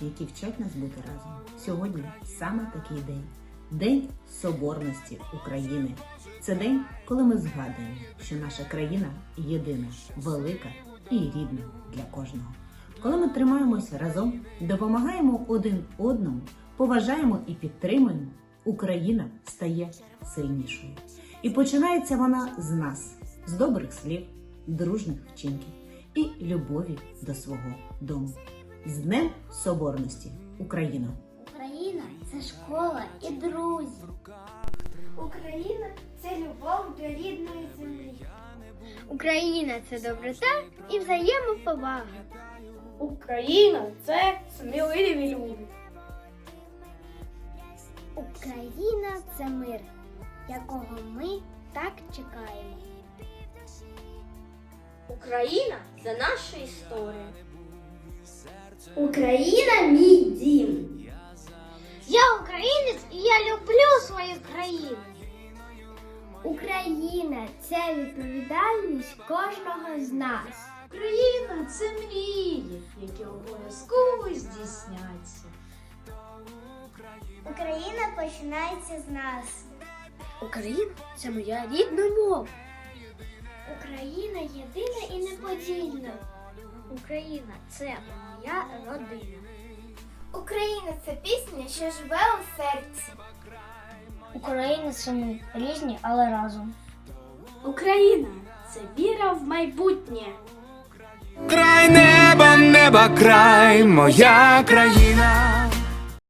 які вчать нас бути разом. Сьогодні саме такий день День Соборності України. Це день, коли ми згадуємо, що наша країна єдина, велика і рідна для кожного. Коли ми тримаємося разом, допомагаємо один одному, поважаємо і підтримуємо, Україна стає сильнішою. І починається вона з нас, з добрих слів, дружних вчинків і любові до свого дому. З Днем Соборності, Україна! Україна це школа і друзі. Україна це любов до рідної землі. Україна це доброта і взаємоповага. Україна це сміливі люди. Україна це мир, якого ми так чекаємо. Україна це наша історія. Україна мій дім. Я українець і я люблю свою країну. Україна це відповідальність кожного з нас. Україна це мрії, які обов'язково здійсняться. Україна починається з нас. Україна це моя рідна мова. Україна єдина і неподільна. Україна це моя родина. Україна це пісня, що живе у серці. Україна це ми різні, але разом. Україна це віра в майбутнє. Край неба, неба, край, моя країна.